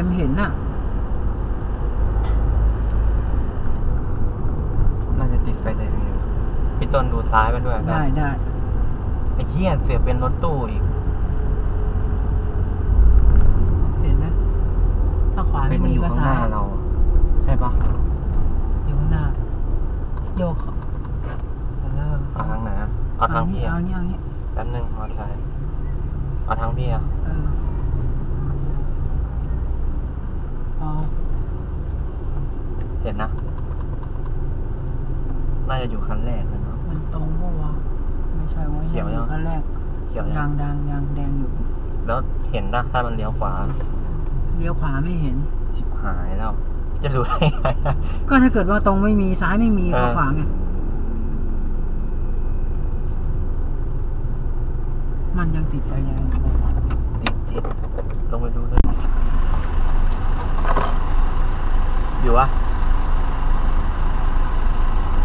อ็มเห็นน่ะ น่าจะติดไฟแดงอยู่พี่ต้นดูซ้ายไปด้วยนะได้ได้ ไอ้เหี้ยเสือกเป็นรถตู้อีกเห็นไหมถ้าขวาเฮ้ไม่ยมันมีอยู่ก็ข้างหซ้าน้ายเรา ใช่ปะอยู่ข้างหน้า โยกเขาเริ่มเอาทางไหนอะเอาทางพี่เอาอะนี้เอานี้แป๊บนึงมอเตอร์ไซค์เอาทางพี่อะเออ เอาเห็นนะ น่าจะอยู่คันแรกเลยเนาะ มันตรงปะวะไม่ใช่วะเขียวยังอันแรกเขียวยัยังงดังยังแดงอยู่ แล้วเห็นนะถ้ามันเลี้ยวขวาเลี้ยวขวาไม่เห็น ชิบหายแล้ว จะรู้ได้ไงอะก็ถ้าเกิดว่าตรงไม่มีซ้ายไม่มีเออก็ขวาไง มันยังติดไฟแดงอยู่ปะวะติดติดลงไปดูเลย อยู่วะ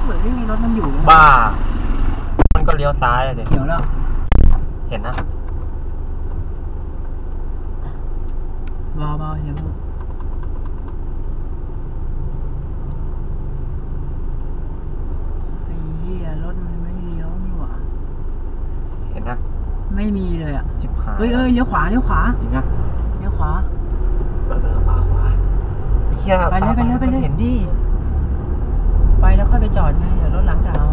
เหมือนไม่มีรถมันอยู่นะบ้า มันก็เลี้ยวซ้ายเลยเขียวแล้ว เห็นนะเบาๆอย่าพูดไอ้เหี้ยรถมันไม่เลี้ยวนี่หว่าเห็นนะไม่มีเลยอะชิบหายเอ้ยเอ้ยเลี้ยวขวาเลี้ยวขวาจริงนะเลี้ยวขวา เออขวาขวาไอ้ เหี้ยไปเลยไปเลยไปเลย เห็นดิไปแล้วค่อยไปจอดไงเดี๋ยวรถหลังจะเอา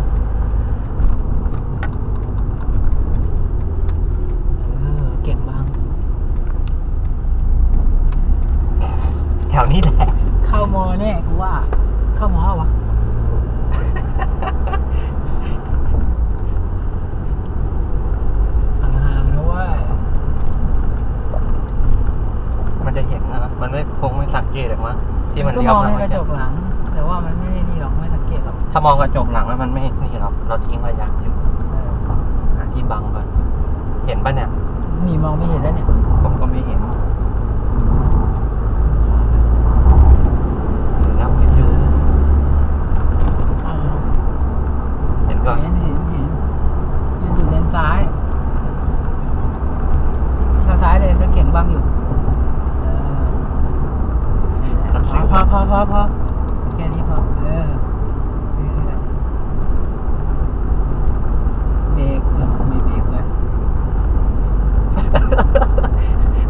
เออเก่งบ้าง แถวนี้แหละ เข้ามอแน่กูว่า เข้ามอวะห่างๆนะเว้ยมันจะเห็นนะ มันไม่คงไม่สังเกตหรอกมั้งที่มันก็เลี้ยมวองมาในกระจกหลัง แต่ว่ามันไม่ได้นี่หรอกไม่สังเกตหรอกถ้ามองกระจกหลังแล้วมันไม่นี่หรอกเราทิ้งระยะอยู่หาที่บังก่อนเห็นปะเนี่ย นี่มองไม่เห็นแล้วเนี่ยผมก็ไม่เห็นเห็นแล้วเห็นอยู่ เอา เห็นก็ เห็นเห็นเห็นยืนอยู่เลนซ้ายทางซ้ายเลยรถเก่งบังอยู่เออพอพอพอพอพอแค่นี้พอเออเออเบรกเออไม่เบรกเลย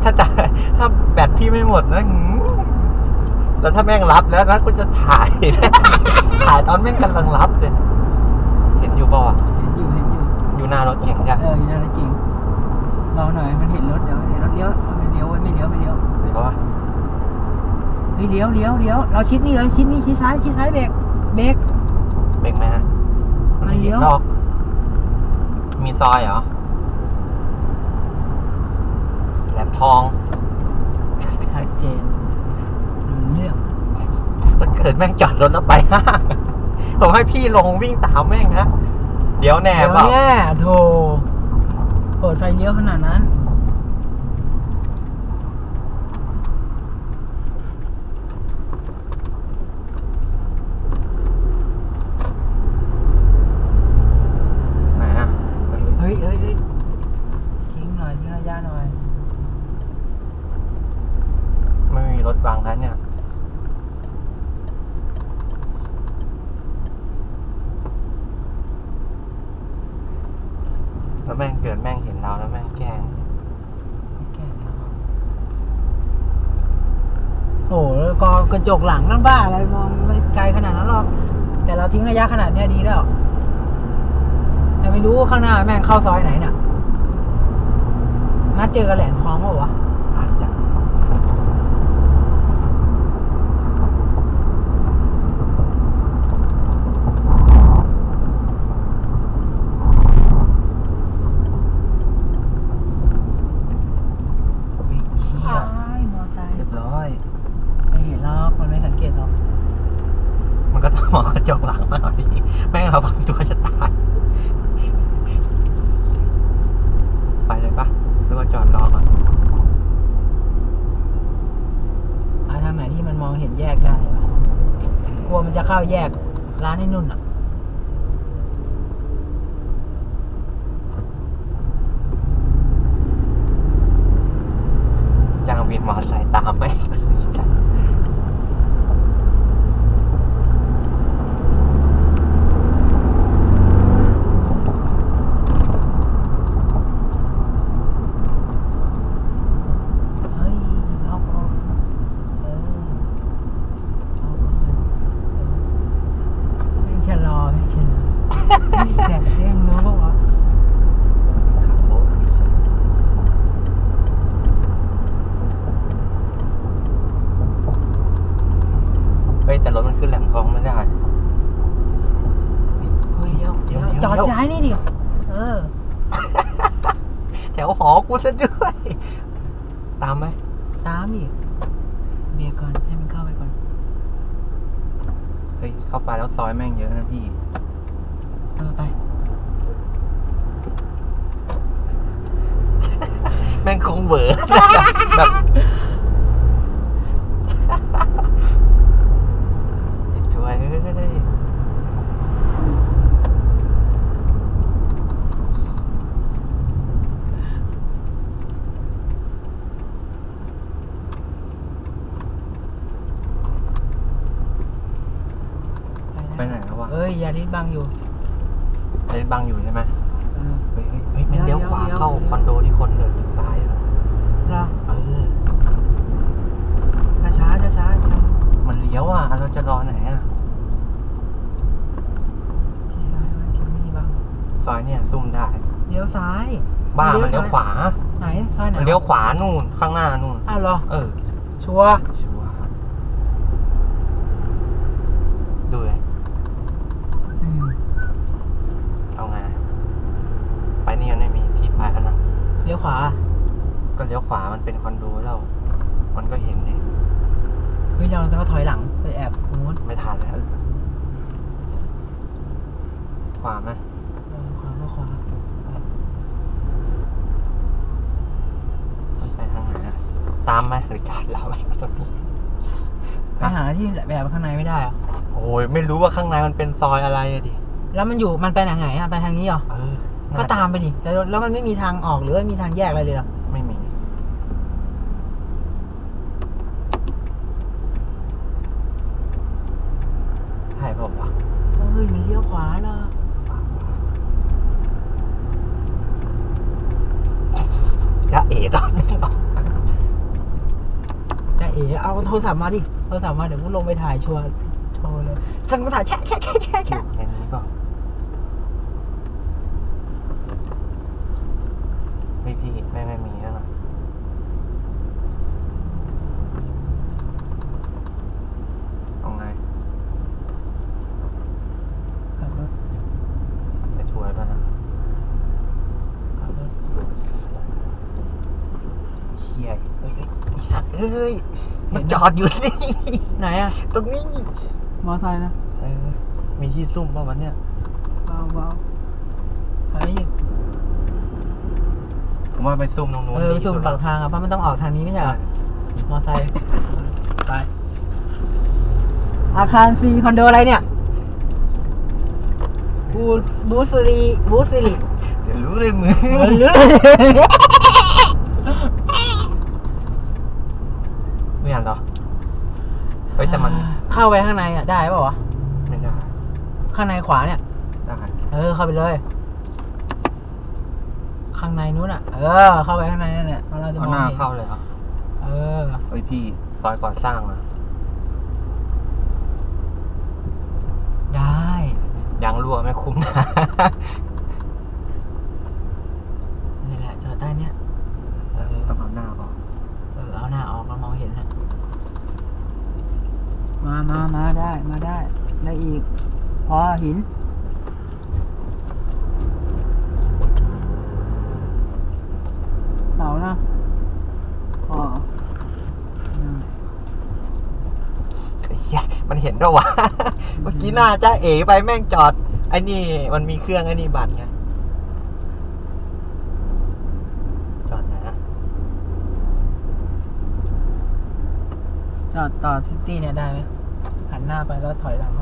ถ้าจะถ้าแบตพี่ไม่ หมดนะหืมแล้วถ้าแม่งรับแล้วนะก็จะถ่าย ถ่ายตอนแม่งกำลังรับเลย เห็นอยู่ป่ะเห็นอยู่เห็นอยู่ อยู่หน้ารถเก่งจ้ะเอออยู่นั่นแหละจริงรอหน่อยมันเห็นรถเดี๋ยวเห็นรถเลี้ยวไม่เลี้ยวไม่เลี้ยวไม่เลี้ยวเห็นป่ะเฮ้ยเลี้ยวเลี้ยวเลี้ยวเราชิดนี่เราชิดนี่ชิดซ้ายชิดซ้ายเบรกเบรกเบรกไหมฮะมันเลี้ยวนอกมีซอยเหรอแหลมทอง ชัดเจนรู้เรื่อง ถ้า เห็นแม่งจอดรถแล้วไปห้างผมให้พี่ลงวิ่งตามแม่งนะ เดี๋ยวแน่เดี๋ยวเปล่าเนี่ยโธ่เปิดไฟเลี้ยวขนาดนั้น ไหนอะ เฮ้ยเฮ้ยเฮ้ยทิ้งหน่อยทิ้งระยะหน่อย ไม่มีรถบังแล้วเนี่ย แล้วแม่งเกิดแม่งเห็นเราแล้วแม่งแกล้งแก้แล้วโอ้โหแล้วก็กระจกหลังนั่นบ้าอะไรมองไม่ไกลขนาดนั้นหรอก แต่เราทิ้งระยะขนาดเนี้ยดีแล้ว แต่ไม่รู้ข้างหน้าแม่งเข้าซอยไหนน่ะ นัดเจอกันแหลมคลองเปล่าวะอุ๊ยเหี้ย อ้ายมอไซค์ เรียบร้อย ไม่เห็นหรอกมันไม่สังเกตหรอก มันก็ต้องมองกระจกหลัง มาหน่อยดิแม่งเราบางตัวจะตาย ไปเลยปะหรือว่าจอดรอก่อนอาทางไหนที่มันมองเห็นแยกได้ปะกลัวมันจะเข้าแยกร้านไอ้นุ่นอะจ้างวินมอเตอร์ไซค์ตามไป เฮ้ยแต่รถมันขึ้นแหลมทองไม่ได้ เฮ้ยเดี๋ยว เดี๋ เดี๋ ย ยว วจอด เดี๋ยว ย้ายนี่ดิเออ แถวหอกูซะด้วย ตามไหม ตามดิเบียร์ก่อนให้มันเข้าไปก่อน เฮ้ยเข้าไปแล้วซอยแม่งเยอะนะพี่เออไป แม่งคงเบอแบบช่วยเอ้ย ไปไหนแล้ววะ เอ้ยอย่าดิ้นบังอยู่ไอ้บังอยู่ใช่ไหมเออเฮ้ยเฮ้ยเฮ้ยแม่งเดี๋เลี้ยยววขวาเดี๋ยว เข้าคอนโดที่คนเดินซ้ายเหรอเหรอเออ ช้าช้าช้าช้าช้ามันเลี้ยวอะ เราจะรอไหนอะ ที่ซ้ายมันคิดไม่ดีบังซอยเนี่ยซุ่มได้ เลี้ยวซ้ายบ้ามันเลี้ยวขวา ไหนซ้ายไหนมันเลี้ยวขวานู่นข้างหน้านู่น อ้าวเหรอ เออ ชัวร์ ชัวร์ครับดูเลย อืม เอาไง ไปนี่ยังไม่มีที่ไปแล้วนะ เลี้ยวขวา ก็เลี้ยวขวามันเป็นคอนโดแล้ว มันก็เห็นเนี่ยเฮ้ยเราต้องถอยหลังไปแอบตรงนู้นไม่ทันแล้วขวาไหมเออขวาก็ขวามันไปทางไหนอะตามไหมหรือการเราตรงนี้ไปหาที่แบบข้างในไม่ได้เหรอโอ้ยไม่รู้ว่าข้างในมันเป็นซอยอะไรอะดิ แล้วมันอยู่มันไปทางไหนอะไปทางนี้เหรอเออ ก็ตามไปดิแล้วแล้วมันไม่มีทางออกหรือว่ามีทางแยกอะไรเลยเหรอไม่มี ใช่ป่าววะเฮ้ยมันเลี้ยวขวาเนาะจะเอ๋ตอนนี้หรอจะเอ๋เอาโทรศัพท์มาดิ โทรศัพท์มาเดี๋ยวกูลงไปถ่ายชัวร์โชว์เลยฉันก็ถ่ายแชะแชะแชะแชะ อยู่ แชะ ในนี้ก่อนไม่ พี่ไม่ไม่มีแล้วนะเอาไงขับรถจะช่วยป่ะนะขับรถเชี่ยเฮ้ยเฮ้ยเฮ้ยเฮ้ยมันจอดอยู่นี่ไหนอะตรงนี้มอไซค์นะเออมีที่ซุ่มป่ะวันเนี้ยเบาเบาไปอีก ผมว่าไปซุ่มตรงนู้นเออดีซูมสุดปากทางอะเพราะมันต้องออกทางนี้ไม่ใช่เหรอมอไซค์ไปอาคารซีคอนโดอะไรเนี่ยบูบูสรีบูสรีเดี๋ยวรู้เลยมือเออหรือไม่อ่านหรอเฮ้ยแต่มันเข้าไปข้างในอะได้ป่าวะไม่ได้ข้างในขวาเนี่ย ได้เออเข้าไปเลย ข้างในนู้นอะ เออ เข้าไปข้างในนั่นแหละเราจะมเอาองหน้าเห็นเข้าเลยเหรอเออ เฮ้ยพี่ซอยก่อสร้างนะได้ ยางรั่วไม่คุ้มนะ นี่แหละจอดใต้เนี่ยเออ ต้องเอาหน้าก่อนเออ เอาหน้าออกเรามองเห็นฮะมามามาได้ มาได้ ได้อีก พอหิน เสานะพออืม เฮ้ย มันเห็นด้วยวะ เมื่อกี้หน้าจ้าเอ๋ไปแม่งจอด ไอ้นี่ มันมีเครื่องไอ้นี่บัตรไง จอดไหนอะจอดต่อซิตี้เนี่ยได้ไหมหันหน้าไปแล้วถอยหลังเข้า